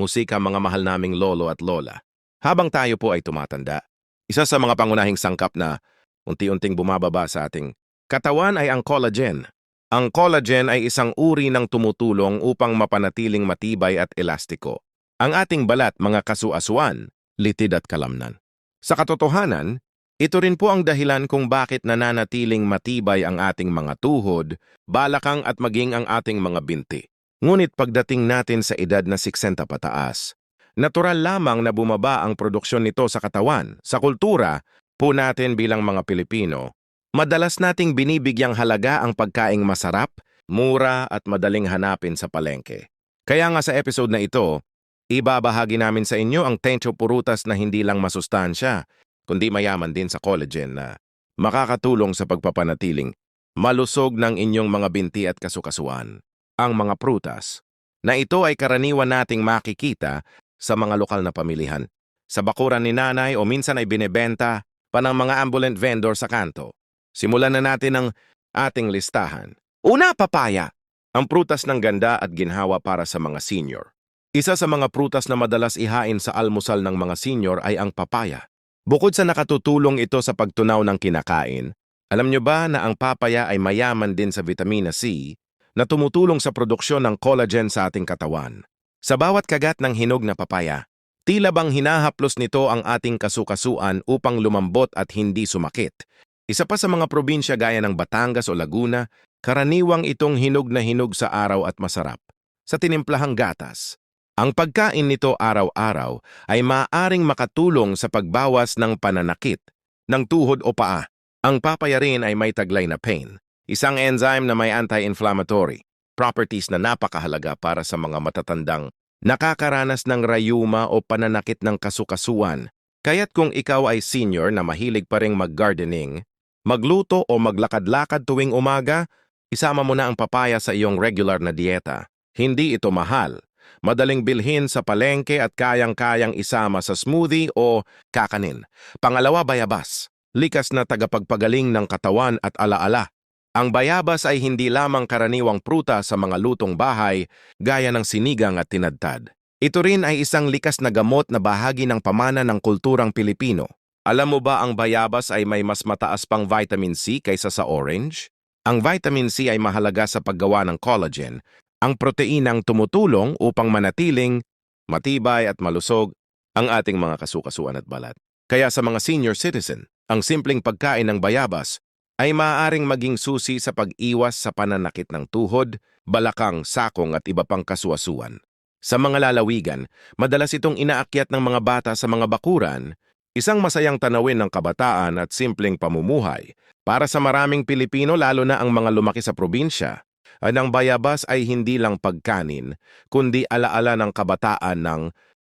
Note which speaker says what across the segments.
Speaker 1: musika mga mahal naming lolo at lola. Habang tayo po ay tumatanda, isa sa mga pangunahing sangkap na unti-unting bumababa sa ating katawan ay ang collagen. Ang collagen ay isang uri ng tumutulong upang mapanatiling matibay at elastiko. Ang ating balat, mga kasuasuan, litid at kalamnan. Sa katotohanan, ito rin po ang dahilan kung bakit nananatiling matibay ang ating mga tuhod, balakang at maging ang ating mga binti. Ngunit pagdating natin sa edad na 60 pataas, natural lamang na bumaba ang produksyon nito sa katawan. Sa kultura po natin bilang mga Pilipino, madalas nating binibigyang halaga ang pagkaing masarap, mura at madaling hanapin sa palengke. Kaya nga sa episode na ito, ibabahagi namin sa inyo ang tencho purutas na hindi lang masustansya, kundi mayaman din sa collagen na makakatulong sa pagpapanatiling malusog ng inyong mga binti at kasukasuan. Ang mga prutas na ito ay karaniwan nating makikita sa mga lokal na pamilihan, sa bakuran ni nanay o minsan ay binebenta pa ng mga ambulant vendor sa kanto. Simulan na natin ang ating listahan. Una, papaya. Ang prutas ng ganda at ginhawa para sa mga senior. Isa sa mga prutas na madalas ihain sa almusal ng mga senior ay ang papaya. Bukod sa nakatutulong ito sa pagtunaw ng kinakain, alam nyo ba na ang papaya ay mayaman din sa vitamina C na tumutulong sa produksyon ng collagen sa ating katawan? Sa bawat kagat ng hinog na papaya, tila bang hinahaplos nito ang ating kasukasuan upang lumambot at hindi sumakit. Isa pa sa mga probinsya gaya ng Batangas o Laguna, karaniwang itong hinog na hinog sa araw at masarap. Sa tinimplahang gatas, ang pagkain nito araw-araw ay maaaring makatulong sa pagbawas ng pananakit ng tuhod o paa. Ang papaya rin ay may taglay na pain, isang enzyme na may anti-inflammatory, properties na napakahalaga para sa mga matatandang nakakaranas ng rayuma o pananakit ng kasukasuan. Kaya't kung ikaw ay senior na mahilig pa ring mag-gardening, magluto o maglakad-lakad tuwing umaga, isama mo na ang papaya sa iyong regular na dieta. Hindi ito mahal madaling bilhin sa palengke at kayang-kayang isama sa smoothie o kakanin. Pangalawa, bayabas. Likas na tagapagpagaling ng katawan at alaala. Ang bayabas ay hindi lamang karaniwang pruta sa mga lutong bahay gaya ng sinigang at tinadtad. Ito rin ay isang likas na gamot na bahagi ng pamana ng kulturang Pilipino. Alam mo ba ang bayabas ay may mas mataas pang vitamin C kaysa sa orange? Ang vitamin C ay mahalaga sa paggawa ng collagen ang proteinang tumutulong upang manatiling matibay at malusog ang ating mga kasukasuan at balat. Kaya sa mga senior citizen, ang simpleng pagkain ng bayabas ay maaaring maging susi sa pag-iwas sa pananakit ng tuhod, balakang, sakong at iba pang kasuasuan. Sa mga lalawigan, madalas itong inaakyat ng mga bata sa mga bakuran, isang masayang tanawin ng kabataan at simpleng pamumuhay. Para sa maraming Pilipino lalo na ang mga lumaki sa probinsya, ang bayabas ay hindi lang pagkanin, kundi alaala ng kabataan ng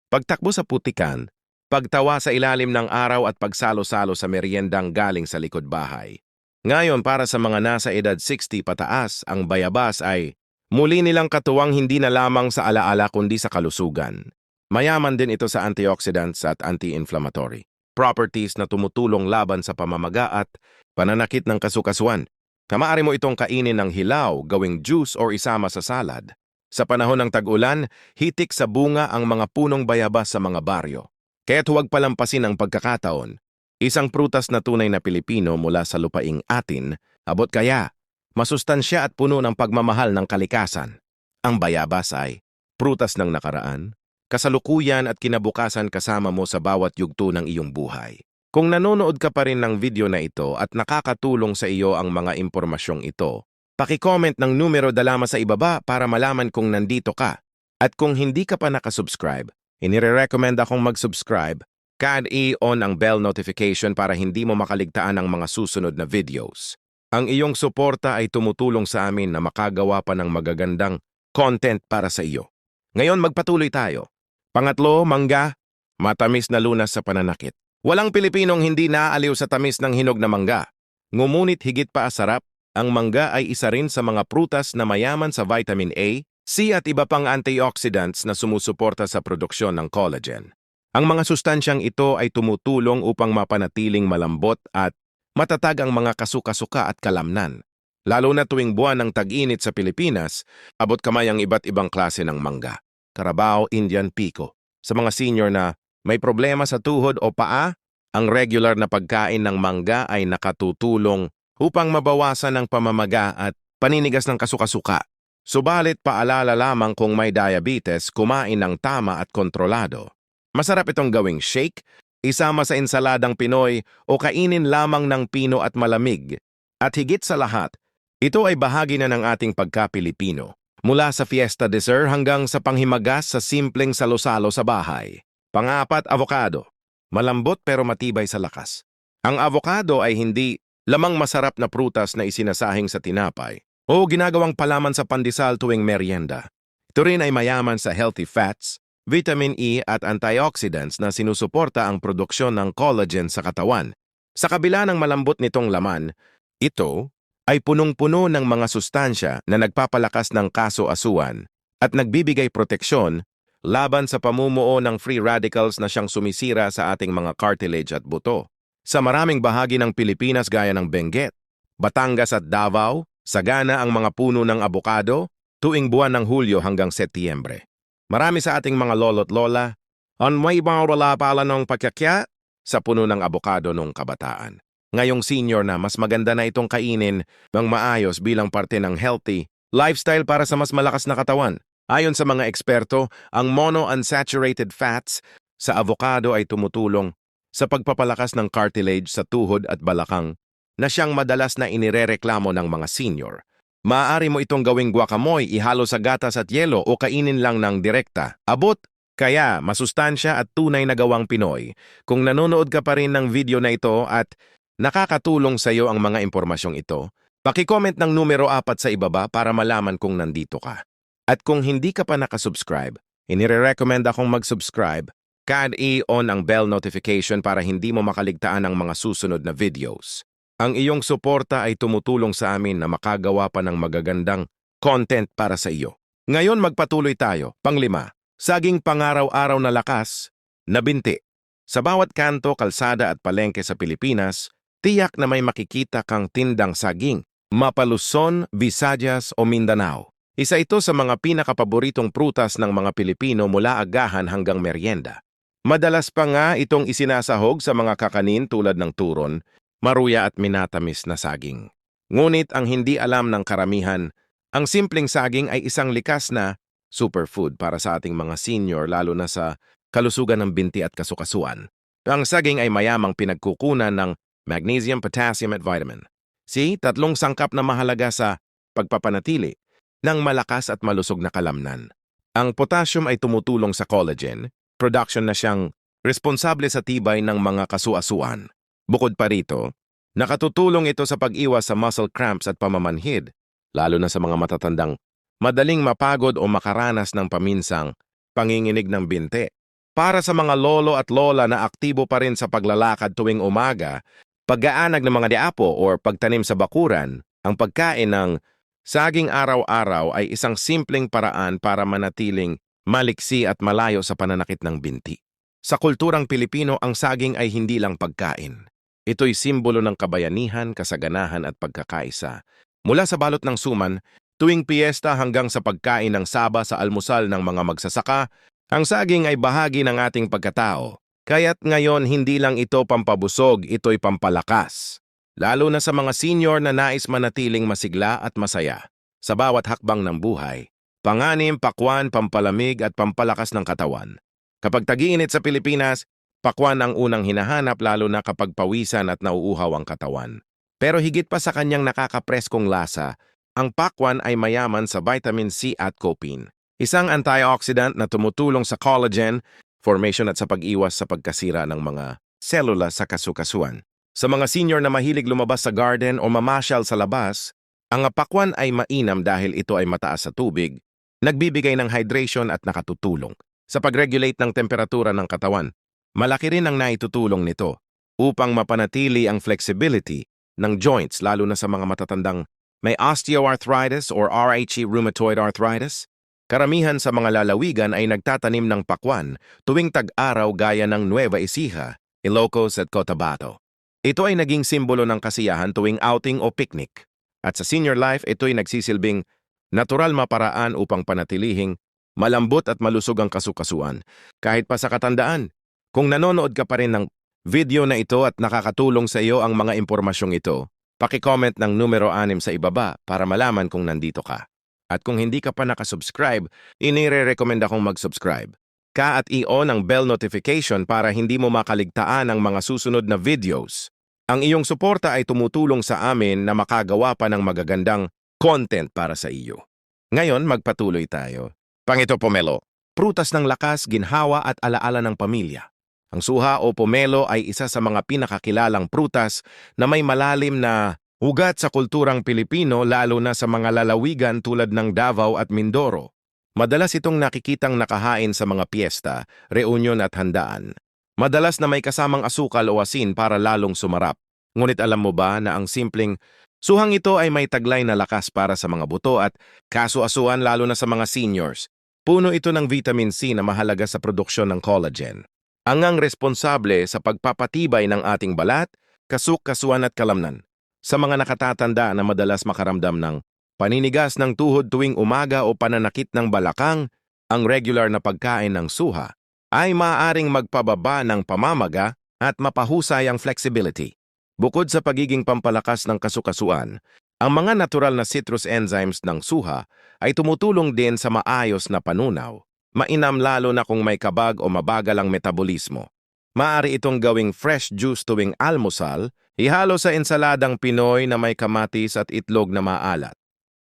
Speaker 1: pagtakbo sa putikan, pagtawa sa ilalim ng araw at pagsalo-salo sa meriendang galing sa likod bahay. Ngayon para sa mga nasa edad 60 pataas, ang bayabas ay muli nilang katuwang hindi na lamang sa alaala kundi sa kalusugan. Mayaman din ito sa antioxidants at anti-inflammatory properties na tumutulong laban sa pamamaga at pananakit ng kasukasuan. Kamaari mo itong kainin ng hilaw, gawing juice or isama sa salad. Sa panahon ng tag-ulan, hitik sa bunga ang mga punong bayabas sa mga baryo. Kaya't huwag palampasin ang pagkakataon. Isang prutas na tunay na Pilipino mula sa lupaing atin, abot kaya, masustansya at puno ng pagmamahal ng kalikasan. Ang bayabas ay prutas ng nakaraan, kasalukuyan at kinabukasan kasama mo sa bawat yugto ng iyong buhay. Kung nanonood ka pa rin ng video na ito at nakakatulong sa iyo ang mga impormasyong ito, paki-comment ng numero dalama sa ibaba para malaman kung nandito ka. At kung hindi ka pa nakasubscribe, inire-recommend akong mag-subscribe, kad i-on ang bell notification para hindi mo makaligtaan ang mga susunod na videos. Ang iyong suporta ay tumutulong sa amin na makagawa pa ng magagandang content para sa iyo. Ngayon magpatuloy tayo. Pangatlo, mangga, matamis na lunas sa pananakit. Walang Pilipinong hindi naaaliw sa tamis ng hinog na mangga. Ngumunit higit pa asarap, ang mangga ay isa rin sa mga prutas na mayaman sa vitamin A, C at iba pang antioxidants na sumusuporta sa produksyon ng collagen. Ang mga sustansyang ito ay tumutulong upang mapanatiling malambot at matatag ang mga kasukasuka at kalamnan. Lalo na tuwing buwan ng tag-init sa Pilipinas, abot kamay ang iba't ibang klase ng mangga. Carabao, Indian Pico. Sa mga senior na may problema sa tuhod o paa, ang regular na pagkain ng mangga ay nakatutulong upang mabawasan ang pamamaga at paninigas ng kasukasuka. Subalit paalala lamang kung may diabetes, kumain ng tama at kontrolado. Masarap itong gawing shake, isama sa ensaladang Pinoy o kainin lamang ng pino at malamig. At higit sa lahat, ito ay bahagi na ng ating pagka-Pilipino. Mula sa fiesta dessert hanggang sa panghimagas sa simpleng salo-salo sa bahay. Pangapat, avocado. Malambot pero matibay sa lakas. Ang avocado ay hindi lamang masarap na prutas na isinasahing sa tinapay o ginagawang palaman sa pandesal tuwing merienda. Ito rin ay mayaman sa healthy fats, vitamin E at antioxidants na sinusuporta ang produksyon ng collagen sa katawan. Sa kabila ng malambot nitong laman, ito ay punong-puno ng mga sustansya na nagpapalakas ng kaso-asuan at nagbibigay proteksyon laban sa pamumuo ng free radicals na siyang sumisira sa ating mga cartilage at buto. Sa maraming bahagi ng Pilipinas gaya ng Benguet, Batangas at Davao, sagana ang mga puno ng abokado tuwing buwan ng Hulyo hanggang Setyembre. Marami sa ating mga lolo't lola, on may wala pala ng pagkakya sa puno ng abokado nung kabataan. Ngayong senior na mas maganda na itong kainin ng maayos bilang parte ng healthy lifestyle para sa mas malakas na katawan. Ayon sa mga eksperto, ang monounsaturated fats sa avocado ay tumutulong sa pagpapalakas ng cartilage sa tuhod at balakang na siyang madalas na inirereklamo ng mga senior. Maaari mo itong gawing guacamole, ihalo sa gatas at yelo o kainin lang ng direkta. Abot, kaya masustansya at tunay na gawang Pinoy. Kung nanonood ka pa rin ng video na ito at nakakatulong sa iyo ang mga impormasyong ito, pakicomment ng numero 4 sa ibaba para malaman kung nandito ka. At kung hindi ka pa nakasubscribe, inire-recommend akong mag-subscribe Kad i-on ang bell notification para hindi mo makaligtaan ang mga susunod na videos. Ang iyong suporta ay tumutulong sa amin na makagawa pa ng magagandang content para sa iyo. Ngayon magpatuloy tayo. Panglima, saging pangaraw-araw na lakas, na binti. Sa bawat kanto, kalsada at palengke sa Pilipinas, tiyak na may makikita kang tindang saging, Mapaluson, Visayas o Mindanao. Isa ito sa mga pinakapaboritong prutas ng mga Pilipino mula agahan hanggang merienda. Madalas pa nga itong isinasahog sa mga kakanin tulad ng turon, maruya at minatamis na saging. Ngunit ang hindi alam ng karamihan, ang simpleng saging ay isang likas na superfood para sa ating mga senior lalo na sa kalusugan ng binti at kasukasuan. Ang saging ay mayamang pinagkukunan ng magnesium, potassium at vitamin. C. Tatlong sangkap na mahalaga sa pagpapanatili ng malakas at malusog na kalamnan. Ang potassium ay tumutulong sa collagen, production na siyang responsable sa tibay ng mga kasuasuan. Bukod pa rito, nakatutulong ito sa pag-iwas sa muscle cramps at pamamanhid, lalo na sa mga matatandang madaling mapagod o makaranas ng paminsang panginginig ng binte. Para sa mga lolo at lola na aktibo pa rin sa paglalakad tuwing umaga, pag-aanag ng mga diapo o pagtanim sa bakuran, ang pagkain ng saging araw-araw ay isang simpleng paraan para manatiling maliksi at malayo sa pananakit ng binti. Sa kulturang Pilipino, ang saging ay hindi lang pagkain. Ito'y simbolo ng kabayanihan, kasaganahan at pagkakaisa. Mula sa balot ng suman, tuwing piyesta hanggang sa pagkain ng saba sa almusal ng mga magsasaka, ang saging ay bahagi ng ating pagkatao. Kaya't ngayon hindi lang ito pampabusog, ito'y pampalakas. Lalo na sa mga senior na nais manatiling masigla at masaya. Sa bawat hakbang ng buhay, panganim, pakwan, pampalamig at pampalakas ng katawan. Kapag tagiinit sa Pilipinas, pakwan ang unang hinahanap lalo na kapag pawisan at nauuhaw ang katawan. Pero higit pa sa kanyang nakakapreskong lasa, ang pakwan ay mayaman sa vitamin C at copine, isang antioxidant na tumutulong sa collagen, formation at sa pag-iwas sa pagkasira ng mga selula sa kasukasuan. Sa mga senior na mahilig lumabas sa garden o mamasyal sa labas, ang pakwan ay mainam dahil ito ay mataas sa tubig nagbibigay ng hydration at nakatutulong sa pag-regulate ng temperatura ng katawan. Malaki rin ang naitutulong nito upang mapanatili ang flexibility ng joints lalo na sa mga matatandang may osteoarthritis or RHE rheumatoid arthritis. Karamihan sa mga lalawigan ay nagtatanim ng pakwan tuwing tag-araw gaya ng Nueva Ecija, Ilocos at Cotabato. Ito ay naging simbolo ng kasiyahan tuwing outing o picnic. At sa senior life, ito'y nagsisilbing natural maparaan upang panatilihing malambot at malusog ang kasukasuan. Kahit pa sa katandaan, kung nanonood ka pa rin ng video na ito at nakakatulong sa iyo ang mga impormasyong ito, paki-comment ng numero 6 sa ibaba para malaman kung nandito ka. At kung hindi ka pa nakasubscribe, inire-recommend akong mag-subscribe. Ka at i-on ang bell notification para hindi mo makaligtaan ang mga susunod na videos. Ang iyong suporta ay tumutulong sa amin na makagawa pa ng magagandang content para sa iyo. Ngayon, magpatuloy tayo. Pangito pomelo, prutas ng lakas, ginhawa at alaala ng pamilya. Ang suha o pomelo ay isa sa mga pinakakilalang prutas na may malalim na ugat sa kulturang Pilipino lalo na sa mga lalawigan tulad ng Davao at Mindoro. Madalas itong nakikitang nakahain sa mga piyesta, reunion at handaan. Madalas na may kasamang asukal o asin para lalong sumarap. Ngunit alam mo ba na ang simpleng suhang ito ay may taglay na lakas para sa mga buto at kaso-asuan lalo na sa mga seniors. Puno ito ng vitamin C na mahalaga sa produksyon ng collagen. Ang ang responsable sa pagpapatibay ng ating balat, kasuk-kasuan at kalamnan. Sa mga nakatatanda na madalas makaramdam ng paninigas ng tuhod tuwing umaga o pananakit ng balakang, ang regular na pagkain ng suha ay maaaring magpababa ng pamamaga at mapahusay ang flexibility. Bukod sa pagiging pampalakas ng kasukasuan, ang mga natural na citrus enzymes ng suha ay tumutulong din sa maayos na panunaw. Mainam lalo na kung may kabag o mabagal ang metabolismo. Maari itong gawing fresh juice tuwing almusal, ihalo sa ensaladang Pinoy na may kamatis at itlog na maalat.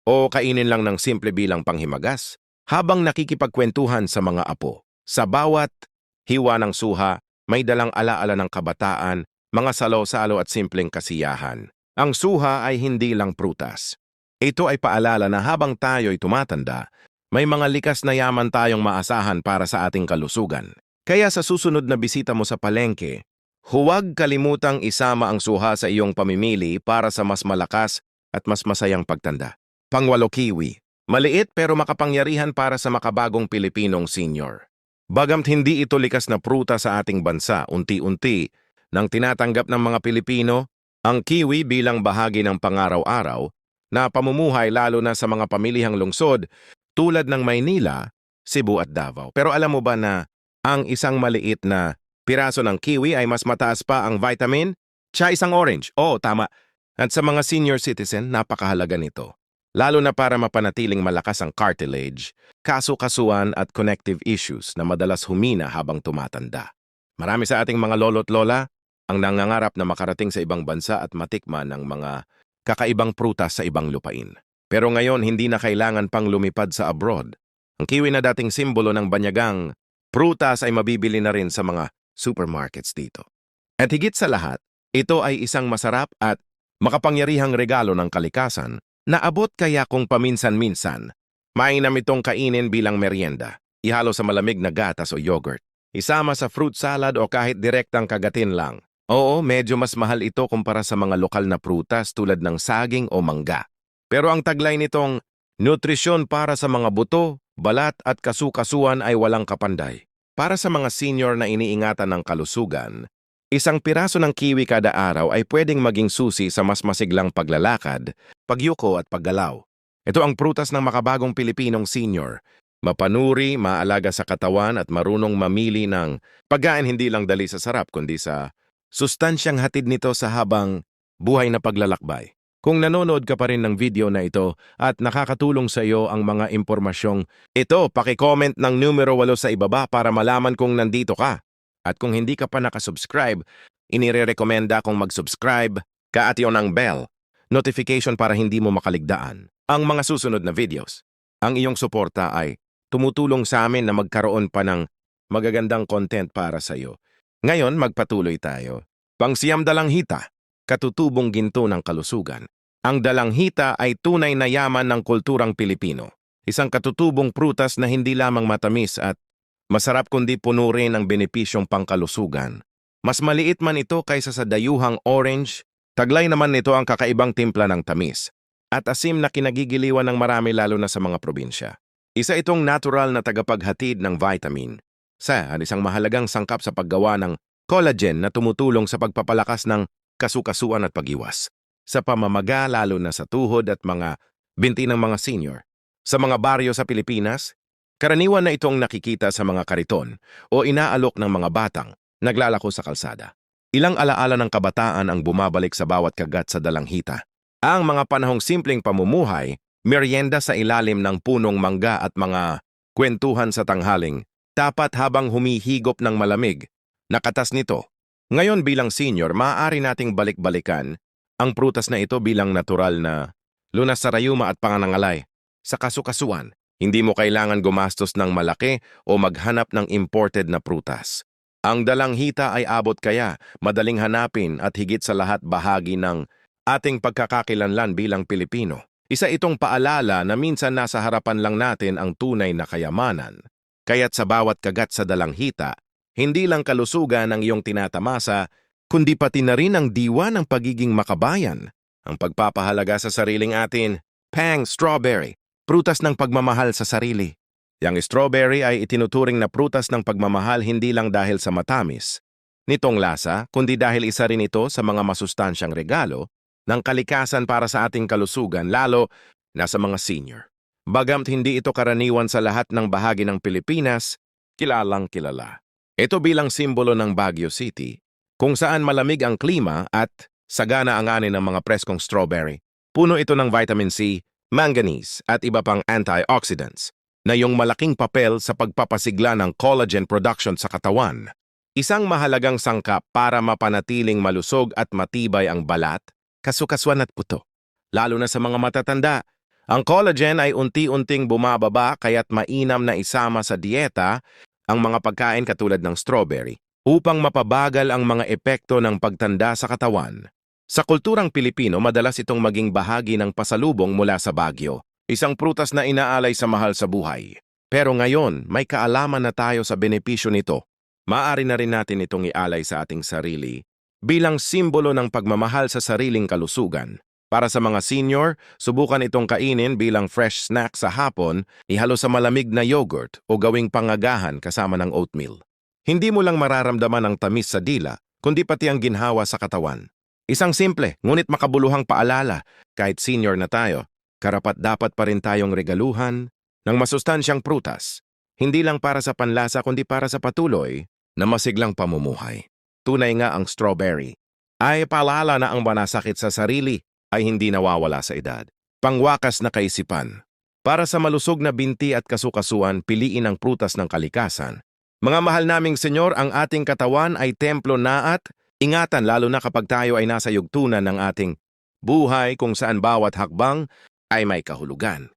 Speaker 1: O kainin lang ng simple bilang panghimagas habang nakikipagkwentuhan sa mga apo. Sa bawat hiwa ng suha, may dalang alaala ng kabataan, mga salo-salo at simpleng kasiyahan. Ang suha ay hindi lang prutas. Ito ay paalala na habang tayo'y tumatanda, may mga likas na yaman tayong maasahan para sa ating kalusugan. Kaya sa susunod na bisita mo sa palengke, huwag kalimutang isama ang suha sa iyong pamimili para sa mas malakas at mas masayang pagtanda. Pangwalo kiwi, maliit pero makapangyarihan para sa makabagong Pilipinong senior. Bagamt hindi ito likas na pruta sa ating bansa, unti-unti, nang tinatanggap ng mga Pilipino, ang kiwi bilang bahagi ng pangaraw-araw na pamumuhay lalo na sa mga pamilihang lungsod tulad ng Maynila, Cebu at Davao. Pero alam mo ba na ang isang maliit na piraso ng kiwi ay mas mataas pa ang vitamin? Siya isang orange. Oo, tama. At sa mga senior citizen, napakahalaga nito. Lalo na para mapanatiling malakas ang cartilage, kaso-kasuan at connective issues na madalas humina habang tumatanda. Marami sa ating mga lolo't lola ang nangangarap na makarating sa ibang bansa at matikman ng mga kakaibang prutas sa ibang lupain. Pero ngayon hindi na kailangan pang lumipad sa abroad. Ang kiwi na dating simbolo ng banyagang, prutas ay mabibili na rin sa mga supermarkets dito. At higit sa lahat, ito ay isang masarap at makapangyarihang regalo ng kalikasan na abot kaya kung paminsan-minsan. Mainam itong kainin bilang merienda, ihalo sa malamig na gatas o yogurt, isama sa fruit salad o kahit direktang kagatin lang. Oo, medyo mas mahal ito kumpara sa mga lokal na prutas tulad ng saging o mangga. Pero ang taglay nitong nutrisyon para sa mga buto, balat at kasukasuan ay walang kapanday. Para sa mga senior na iniingatan ng kalusugan, isang piraso ng kiwi kada araw ay pwedeng maging susi sa mas masiglang paglalakad, pagyuko at paggalaw. Ito ang prutas ng makabagong Pilipinong senior. Mapanuri, maalaga sa katawan at marunong mamili ng pagkain hindi lang dali sa sarap kundi sa sustansyang hatid nito sa habang buhay na paglalakbay. Kung nanonood ka pa rin ng video na ito at nakakatulong sa iyo ang mga impormasyong ito, paki-comment ng numero 8 sa ibaba para malaman kung nandito ka. At kung hindi ka pa nakasubscribe, inire-recommenda kong mag-subscribe, ka-ation ng bell, notification para hindi mo makaligdaan ang mga susunod na videos. Ang iyong suporta ay tumutulong sa amin na magkaroon pa ng magagandang content para sa iyo. Ngayon, magpatuloy tayo. Pangsiyam dalang hita katutubong ginto ng kalusugan. Ang dalanghita ay tunay na yaman ng kulturang Pilipino. Isang katutubong prutas na hindi lamang matamis at masarap kundi puno rin ng benepisyong pangkalusugan. Mas maliit man ito kaysa sa dayuhang orange, taglay naman nito ang kakaibang timpla ng tamis at asim na kinagigiliwan ng marami lalo na sa mga probinsya. Isa itong natural na tagapaghatid ng vitamin sa isang mahalagang sangkap sa paggawa ng collagen na tumutulong sa pagpapalakas ng kasukasuan at pagiwas. Sa pamamaga lalo na sa tuhod at mga binti ng mga senior. Sa mga baryo sa Pilipinas, Karaniwan na itong nakikita sa mga kariton o inaalok ng mga batang naglalako sa kalsada. Ilang alaala ng kabataan ang bumabalik sa bawat kagat sa dalanghita. Ang mga panahong simpleng pamumuhay, merienda sa ilalim ng punong mangga at mga kwentuhan sa tanghaling, dapat habang humihigop ng malamig, nakatas nito. Ngayon bilang senior, maaari nating balik-balikan ang prutas na ito bilang natural na lunas sa rayuma at panganangalay. Sa kasukasuan, hindi mo kailangan gumastos ng malaki o maghanap ng imported na prutas. Ang dalanghita ay abot kaya, madaling hanapin at higit sa lahat bahagi ng ating pagkakakilanlan bilang Pilipino. Isa itong paalala na minsan nasa harapan lang natin ang tunay na kayamanan. Kaya't sa bawat kagat sa dalanghita, hindi lang kalusugan ang iyong tinatamasa, kundi pati na rin ang diwa ng pagiging makabayan. Ang pagpapahalaga sa sariling atin, Pang Strawberry, prutas ng pagmamahal sa sarili. Yang strawberry ay itinuturing na prutas ng pagmamahal hindi lang dahil sa matamis, nitong lasa, kundi dahil isa rin ito sa mga masustansyang regalo ng kalikasan para sa ating kalusugan, lalo na sa mga senior. Bagamt hindi ito karaniwan sa lahat ng bahagi ng Pilipinas, kilalang kilala. Ito bilang simbolo ng Baguio City, kung saan malamig ang klima at sagana ang ani ng mga preskong strawberry. Puno ito ng vitamin C, manganese at iba pang antioxidants na yung malaking papel sa pagpapasigla ng collagen production sa katawan. Isang mahalagang sangkap para mapanatiling malusog at matibay ang balat, kasukaswan at puto. Lalo na sa mga matatanda, ang collagen ay unti-unting bumababa kaya't mainam na isama sa dieta ang mga pagkain katulad ng strawberry upang mapabagal ang mga epekto ng pagtanda sa katawan. Sa kulturang Pilipino, madalas itong maging bahagi ng pasalubong mula sa Baguio, isang prutas na inaalay sa mahal sa buhay. Pero ngayon, may kaalaman na tayo sa benepisyo nito. Maaari na rin natin itong ialay sa ating sarili bilang simbolo ng pagmamahal sa sariling kalusugan. Para sa mga senior, subukan itong kainin bilang fresh snack sa hapon, ihalo sa malamig na yogurt o gawing pangagahan kasama ng oatmeal. Hindi mo lang mararamdaman ang tamis sa dila, kundi pati ang ginhawa sa katawan. Isang simple, ngunit makabuluhang paalala, kahit senior na tayo, karapat dapat pa rin tayong regaluhan ng masustansyang prutas, hindi lang para sa panlasa kundi para sa patuloy na masiglang pamumuhay. Tunay nga ang strawberry. Ay paalala na ang manasakit sa sarili ay hindi nawawala sa edad. Pangwakas na kaisipan. Para sa malusog na binti at kasukasuan, piliin ang prutas ng kalikasan. Mga mahal naming senyor, ang ating katawan ay templo na at ingatan lalo na kapag tayo ay nasa yugtunan ng ating buhay kung saan bawat hakbang ay may kahulugan.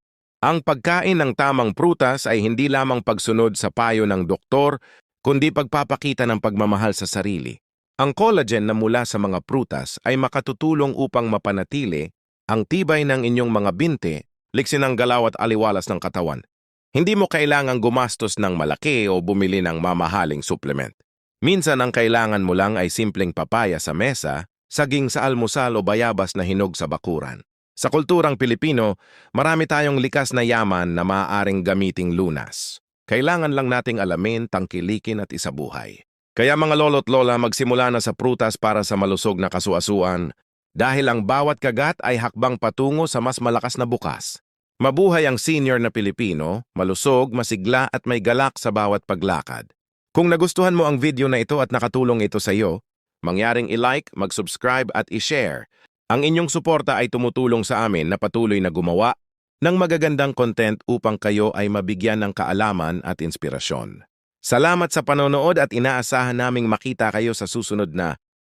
Speaker 1: Ang pagkain ng tamang prutas ay hindi lamang pagsunod sa payo ng doktor, kundi pagpapakita ng pagmamahal sa sarili. Ang collagen na mula sa mga prutas ay makatutulong upang mapanatili ang tibay ng inyong mga binte, liksin ang galaw at aliwalas ng katawan. Hindi mo kailangang gumastos ng malaki o bumili ng mamahaling supplement. Minsan ang kailangan mo lang ay simpleng papaya sa mesa, saging sa almusal o bayabas na hinog sa bakuran. Sa kulturang Pilipino, marami tayong likas na yaman na maaaring gamiting lunas. Kailangan lang nating alamin, tangkilikin at isabuhay. Kaya mga lolo't lola magsimula na sa prutas para sa malusog na kasuasuan dahil ang bawat kagat ay hakbang patungo sa mas malakas na bukas. Mabuhay ang senior na Pilipino, malusog, masigla at may galak sa bawat paglakad. Kung nagustuhan mo ang video na ito at nakatulong ito sa iyo, mangyaring i-like, mag-subscribe at i-share. Ang inyong suporta ay tumutulong sa amin na patuloy na gumawa ng magagandang content upang kayo ay mabigyan ng kaalaman at inspirasyon. Salamat sa panonood at inaasahan naming makita kayo sa susunod na